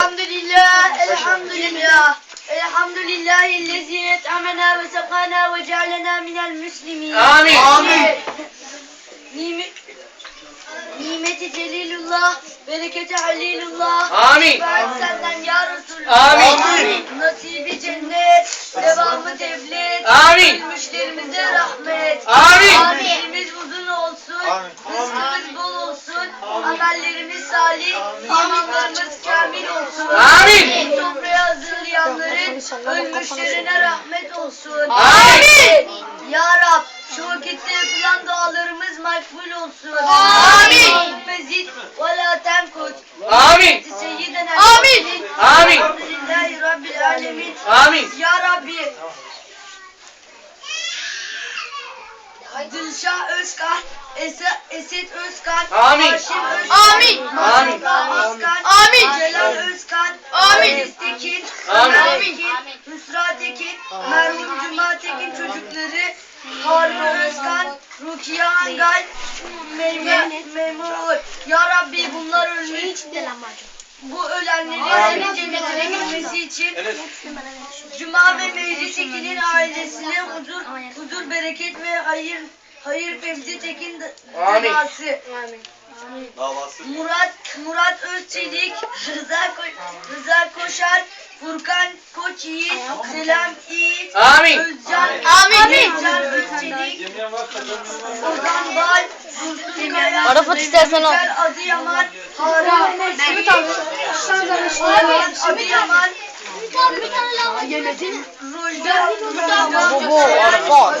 Elhamdülillah, elhamdülillah. Elhamdülillahillezî et'amena ve sakana ve cealena minel müslimin. Amin. Amin. Nimet, nimeti celilullah, bereketi halilullah. Amin. Ben senden ya Resulullah. Amin. Nasibi cennet, devamı devlet. Amin. Ölmüşlerimize rahmet. Amin. Amellerimiz uzun olsun. Rızkımız bol olsun. Amellerimiz salih. imanlarımız kamil olsun. Amin. Sofraya hazırlayanların ölmüşlerine rahmet olsun. Amin. Ya Rab şu vakitte yapılan dualarımız makbul olsun. Amin. Mezid ve la tenkut. Amin. Seyyidina Amin. Amin. Elhamdülillahi Rabbil alemin. Amin. Ya Rabbi. Dilşah Özkan, Esa, Esed Özkan, Amin. Haşim Özkan, Amin. Amin. Özkan, Amin. Celal Özkan, Amin. Aziz Tekin, Amin. Ömer Tekin, Hüsra Tekin, merhum Cuma Tekin çocukları, Harun Özkan, Rukiye Angal, Mehmet Memur. Ya Rabbi bunlar ölmüş. Bu ölenlerin senin cennetine girmesi için Cuma ve Mehdi Tekin'in ailesine huzur, huzur, bereket ve hayır hayır Fevzi Tekin da- Amin. davası. Davası. Murat Murat Özçelik, Rıza Ko- Rıza Koşar, Furkan Koç Yiğit, Selam Yiğit, Amin. Özcan Amin. Özcan Özçelik, Ozan Bal, Dursun Kaya, Arafat istersen al. Yüksel Adıyaman, Harun Mehmet Orhan Adıyaman, Rojda Rojda Bobo, Arafat.